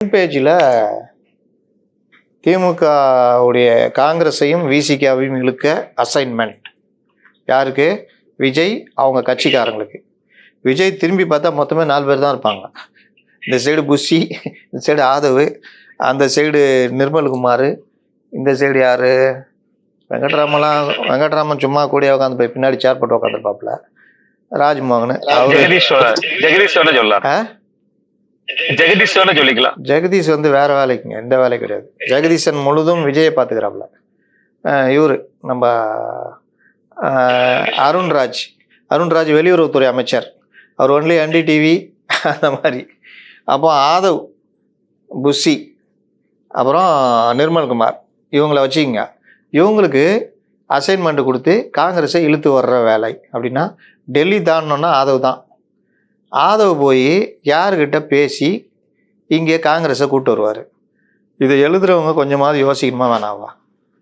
பேஜில் திமுக உடைய காங்கிரஸையும் விசிகாவையும் இழுக்க அசைன்மெண்ட் யாருக்கு? விஜய் அவங்க கட்சிக்காரங்களுக்கு. விஜய் திரும்பி பார்த்தா மொத்தமே நாலு பேர் தான் இருப்பாங்க. இந்த சைடு புஷி இந்த சைடு ஆதவு அந்த சைடு நிர்மல்குமார் இந்த சைடு யாரு? வெங்கட்ராமன்லாம் வெங்கட்ராமன் சும்மா கூட உட்காந்து போய் பின்னாடி சேர் போட்டு உட்காந்துருப்பாப்புல ராஜ்மோகன் அவரு ஜெகதீஸ்வரன் சொல்லலாம். ஜெகதீஷ் சொல்லிக்கலாம். ஜெகதீஷ் வந்து வேற வேலைக்குங்க எந்த வேலை கிடையாது. ஜெகதீஷன் முழுதும் விஜயை பார்த்துக்கிறாப்ல இவர் நம்ம அருண்ராஜ். அருண்ராஜ் வெளியுறவுத்துறை அமைச்சர். அவர் ஒன்லி என்டிடிவி அந்த மாதிரி. அப்போ ஆதவ் புஷி அப்புறம் நிர்மல்குமார். இவங்களை வச்சுக்கிங்க. இவங்களுக்கு அசைன்மெண்ட் கொடுத்து காங்கிரஸை இழுத்து வர்ற வேலை அப்படின்னா டெல்லி தாண்டோன்னா ஆதவ் தான். ஆதவ போய் யாருக்கிட்ட பேசி இங்கே காங்கிரஸை கூப்பிட்டு வருவார். இதை எழுதுறவங்க கொஞ்சமாவது யோசிக்கணுமா வேணாவா?